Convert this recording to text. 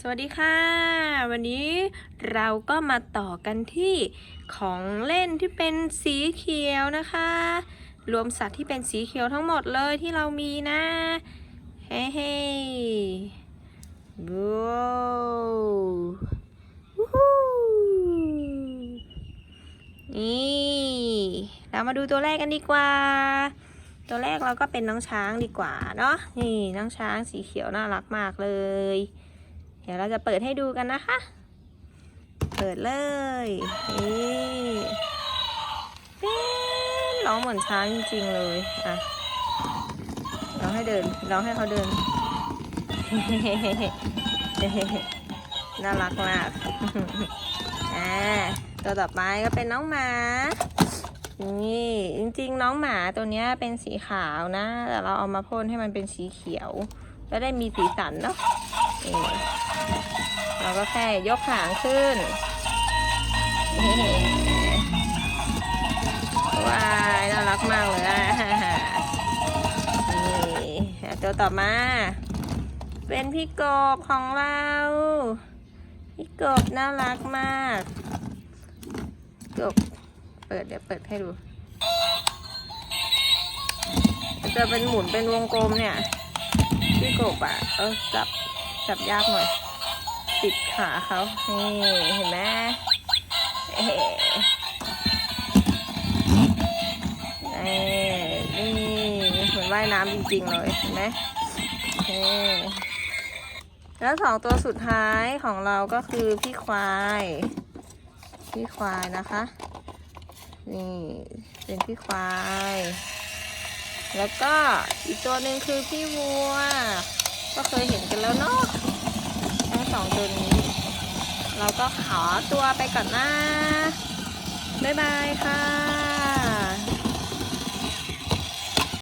สวัสดีค่ะ วันนี้เราก็มาต่อกันที่ของเล่นที่เป็นสีเขียวนะคะ รวมสัตว์ที่เป็นสีเขียวทั้งหมดเลยที่เรามีนะเฮ้เฮ้ว้าวนี่เรามาดูตัวแรกกันดีกว่า ตัวแรกเราก็เป็นน้องช้างดีกว่าเนาะนี่น้องช้างสีเขียวน่ารักมากเลย เดี๋ยวเราจะเปิดให้ดูกันนะคะ เปิดเลยนี่เป็นร้องเหมือนช้างจริงๆเลยอะลองให้เดินลองให้เขาเดิน น่ารักมากอ่าตัวต่อไปก็เป็นน้องหมา นี่จริงๆ น้องหมาตัวนี้เป็นสีขาวนะ แต่เราเอามาพ่นให้มันเป็นสีเขียวจะได้มีสีสันเนาะเรา ก็แค่ยกหางขึ้นว้ายน่ารักมากเลยอะนี่อ่ตัวต่อมา เป็นพี่กบของเรา พี่กบน่ารักมาก กบ เปิดเดี๋ยวเปิดให้ดูจะเป็นหมุนเป็นวงกลมเนี่ย พี่กบอะเออจับจับยากหน่อย ติดขาเขานี่เห็นไหมเออนี่เหมือนว่ายน้ำจริงๆเลยเห็นไหมเอ๊ะแล้วสองตัวสุดท้ายของเราก็คือพี่ควาย พี่ควายนะคะ นี่เป็นพี่ควาย แล้วก็อีกตัวหนึ่งคือพี่วัว ก็เคยเห็นกันแล้วเนาะทั้งสองตัวนี้ เราก็ขอตัวไปก่อนนะ บ๊ายบายค่ะ